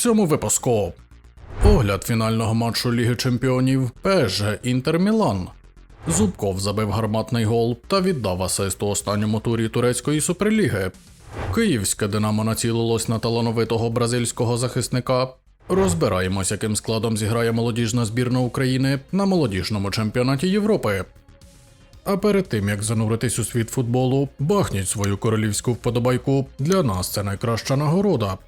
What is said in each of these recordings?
цьому випуску. Огляд фінального матчу Ліги Чемпіонів ПСЖ Інтер Мілан. Зубков забив гарматний гол та віддав асист у останньому турі турецької суперліги. Київське Динамо націлилось на талановитого бразильського захисника. Розбираємось, яким складом зіграє молодіжна збірна України на молодіжному чемпіонаті Європи. А перед тим як зануритись у світ футболу, бахніть свою королівську вподобайку. Для нас це найкраща нагорода.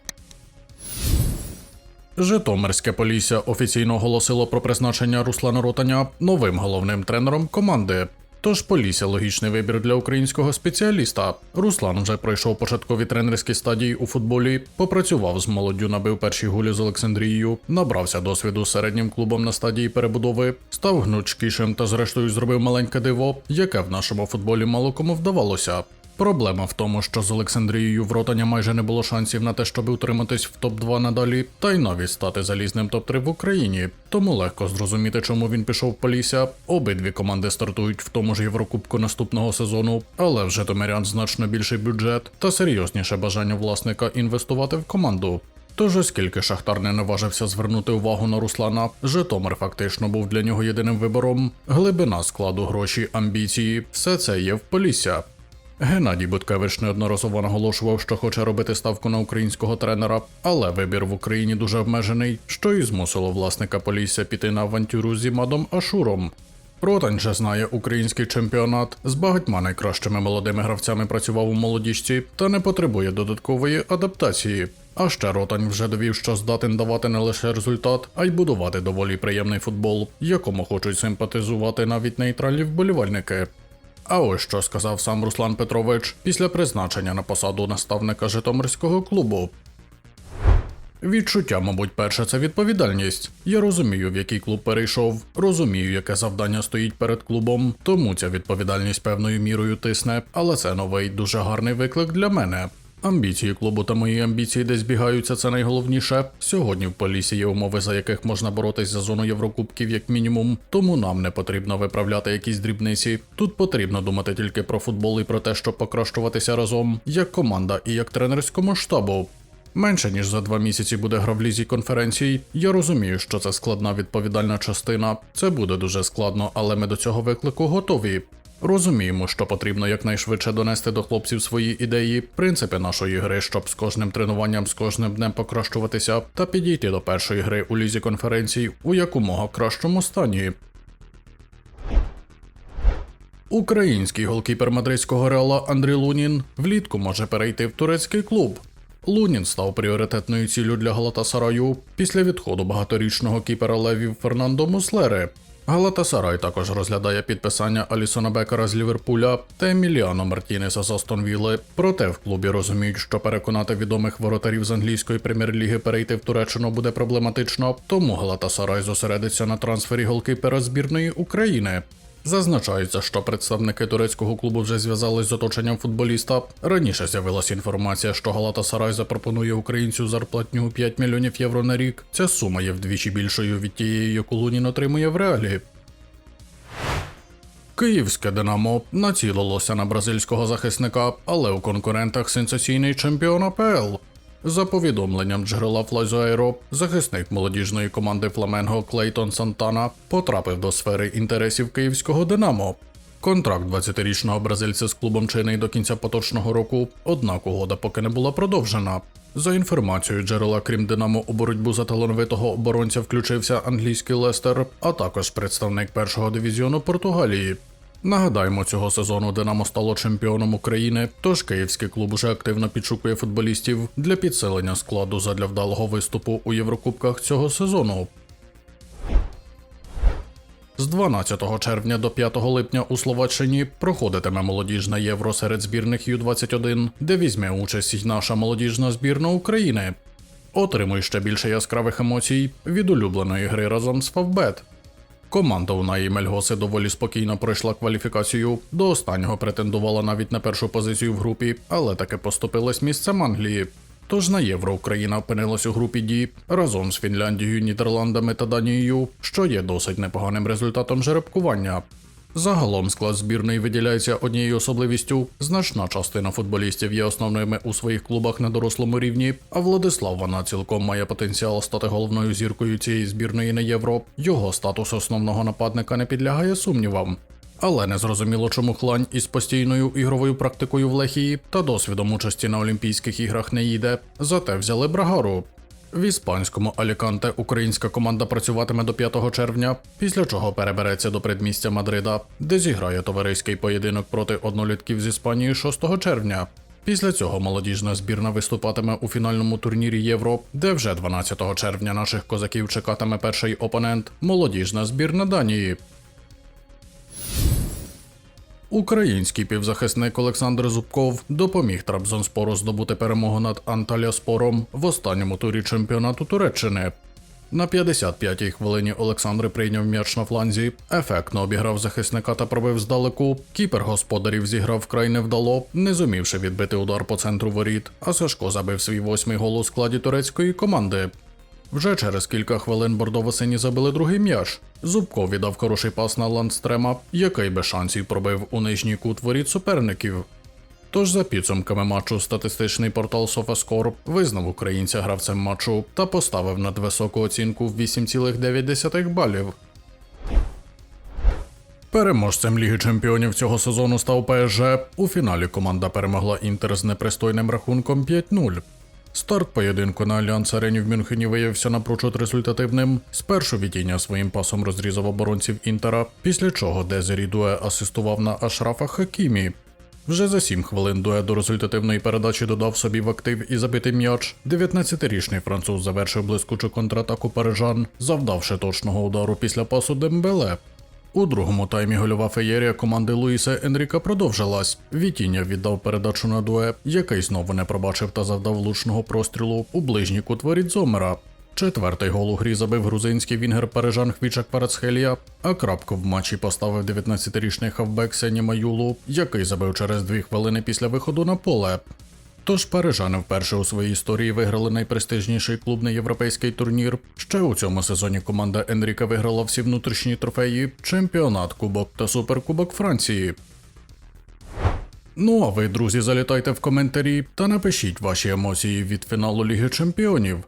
Житомирське Полісся офіційно оголосило про призначення Руслана Ротаня новим головним тренером команди. Тож Полісся логічний вибір для українського спеціаліста. Руслан вже пройшов початкові тренерські стадії у футболі, попрацював з молоддю, набив перші гулі з Олександрією, набрався досвіду з середнім клубом на стадії перебудови, став гнучкішим та зрештою зробив маленьке диво, яке в нашому футболі мало кому вдавалося. Проблема в тому, що з Олександрією в Ротаня майже не було шансів на те, щоб утриматись в топ-2 надалі, та й навіть стати залізним топ-3 в Україні. Тому легко зрозуміти, чому він пішов в Полісся. Обидві команди стартують в тому ж Єврокубку наступного сезону, але в Житомирян значно більший бюджет та серйозніше бажання власника інвестувати в команду. Тож, оскільки Шахтар не наважився звернути увагу на Руслана, Житомир фактично був для нього єдиним вибором. Глибина складу гроші, амбіції все це є в Полісся. Геннадій Буткевич неодноразово наголошував, що хоче робити ставку на українського тренера, але вибір в Україні дуже обмежений, що і змусило власника Полісся піти на авантюру з Імадом Ашуром. Ротань же знає український чемпіонат, з багатьма найкращими молодими гравцями працював у молодіжці та не потребує додаткової адаптації. А ще Ротань вже довів, що здатен давати не лише результат, а й будувати доволі приємний футбол, якому хочуть симпатизувати навіть нейтральні вболівальники. А ось що сказав сам Руслан Петрович після призначення на посаду наставника Житомирського клубу. Відчуття, мабуть, перше це відповідальність. Я розумію, в який клуб перейшов, розумію, яке завдання стоїть перед клубом, тому ця відповідальність певною мірою тисне, але це новий дуже гарний виклик для мене. Амбіції клубу та мої амбіції десь збігаються, це найголовніше. Сьогодні в Полісі є умови, за яких можна боротись за зону Єврокубків як мінімум, тому нам не потрібно виправляти якісь дрібниці. Тут потрібно думати тільки про футбол і про те, щоб покращуватися разом, як команда і як тренерському штабу. Менше ніж за два місяці буде гра в лізі конференцій. Я розумію, що це складна відповідальна частина. Це буде дуже складно, але ми до цього виклику готові. Розуміємо, що потрібно якнайшвидше донести до хлопців свої ідеї, принципи нашої гри, щоб з кожним тренуванням, з кожним днем покращуватися та підійти до першої гри у лізі конференцій у якомога кращому стані. Український голкіпер мадридського реала Андрій Лунін влітку може перейти в турецький клуб. Лунін став пріоритетною ціллю для Галатасараю після відходу багаторічного кіпера левів Фернандо Муслери. Галатасарай також розглядає підписання Алісона Бекера з Ліверпуля та Еміліано Мартінеса з Астон Вілли. Проте в клубі розуміють, що переконати відомих воротарів з англійської прем'єр-ліги перейти в Туреччину буде проблематично, тому Галатасарай зосередиться на трансфері голкіпера збірної України. Зазначається, що представники турецького клубу вже зв'язались з оточенням футболіста. Раніше з'явилася інформація, що Галатасарай запропонує українцю зарплатню 5 мільйонів євро на рік. Ця сума є вдвічі більшою від тієї, яку Лунін отримує в реалі. Київське Динамо націлилося на бразильського захисника, але у конкурентах сенсаційний чемпіон АПЛ. За повідомленням джерела Флайзоейро, захисник молодіжної команди Фламенго Клейтон Сантана потрапив до сфери інтересів київського Динамо. Контракт 20-річного бразильця з клубом чинний до кінця поточного року, однак угода поки не була продовжена. За інформацією джерела, крім Динамо, у боротьбу за талановитого оборонця включився англійський Лестер, а також представник першого дивізіону Португалії. Нагадаємо, цього сезону Динамо стало чемпіоном України, тож київський клуб уже активно підшукує футболістів для підсилення складу задля вдалого виступу у Єврокубках цього сезону. З 12 червня до 5 липня у Словаччині проходитиме молодіжне євро серед збірних Ю-21, де візьме участь й наша молодіжна збірна України. Отримуй ще більше яскравих емоцій від улюбленої гри разом з Фавбет. Команда Унаї Мельгоси доволі спокійно пройшла кваліфікацію. До останнього претендувала навіть на першу позицію в групі, але таки поступилась місцем Англії. Тож на євро Україна опинилась у групі Ді разом з Фінляндією, Нідерландами та Данією, що є досить непоганим результатом жеребкування. Загалом склад збірної виділяється однією особливістю. Значна частина футболістів є основними у своїх клубах на дорослому рівні, а Владислав Вана цілком має потенціал стати головною зіркою цієї збірної на євро. Його статус основного нападника не підлягає сумнівам. Але не зрозуміло, чому хлань із постійною ігровою практикою в Лехії та досвідом участі на Олімпійських іграх не їде. Зате взяли Брагару. В іспанському Аліканте українська команда працюватиме до 5 червня, після чого перебереться до предмістя Мадрида, де зіграє товариський поєдинок проти однолітків з Іспанії 6 червня. Після цього молодіжна збірна виступатиме у фінальному турнірі Євро, де вже 12 червня наших козаків чекатиме перший опонент молодіжна збірна Данії. Український півзахисник Олександр Зубков допоміг Трабзонспору здобути перемогу над Анталіаспором в останньому турі чемпіонату Туреччини. На 55-й хвилині Олександр прийняв м'яч на фланзі, ефектно обіграв захисника та пробив здалеку. Кіпер господарів зіграв вкрай невдало, не зумівши відбити удар по центру воріт, а Сашко забив свій восьмий гол у складі турецької команди. Вже через кілька хвилин бордово-сині забили другий м'яч. Зубко віддав хороший пас на ландстрема, який без шансів пробив у нижній кут воріт суперників. Тож за підсумками матчу статистичний портал SofaScore визнав українця гравцем матчу та поставив надвисоку оцінку в 8,9 балів. Переможцем Ліги Чемпіонів цього сезону став ПСЖ. У фіналі команда перемогла Інтер з непристойним рахунком 5-0. Старт поєдинку на Альянс Арені в Мюнхені виявився напрочуд результативним. Спершу Вітіння своїм пасом розрізав оборонців Інтера, після чого Дезері Дуе асистував на Ашрафа Хакімі. Вже за 7 хвилин Дуе до результативної передачі додав собі в актив і забитий м'яч. 19-річний француз завершив блискучу контратаку парижан, завдавши точного удару після пасу Дембеле. У другому таймі гольова феєрія команди Луїса Енріка продовжилась. Вітіння віддав передачу на дуе, який знову не пробачив та завдав влучного прострілу у ближній кут Зомера. Четвертий гол у грі забив грузинський вінгер парижан Хвічак Парацхелія, а крапку в матчі поставив 19-річний хавбек Сені Маюлу, який забив через дві хвилини після виходу на поле. Тож парижани вперше у своїй історії виграли найпрестижніший клубний європейський турнір. Ще у цьому сезоні команда Енріка виграла всі внутрішні трофеї, чемпіонат, кубок та суперкубок Франції. Ну а ви, друзі, залітайте в коментарі та напишіть ваші емоції від фіналу Ліги Чемпіонів.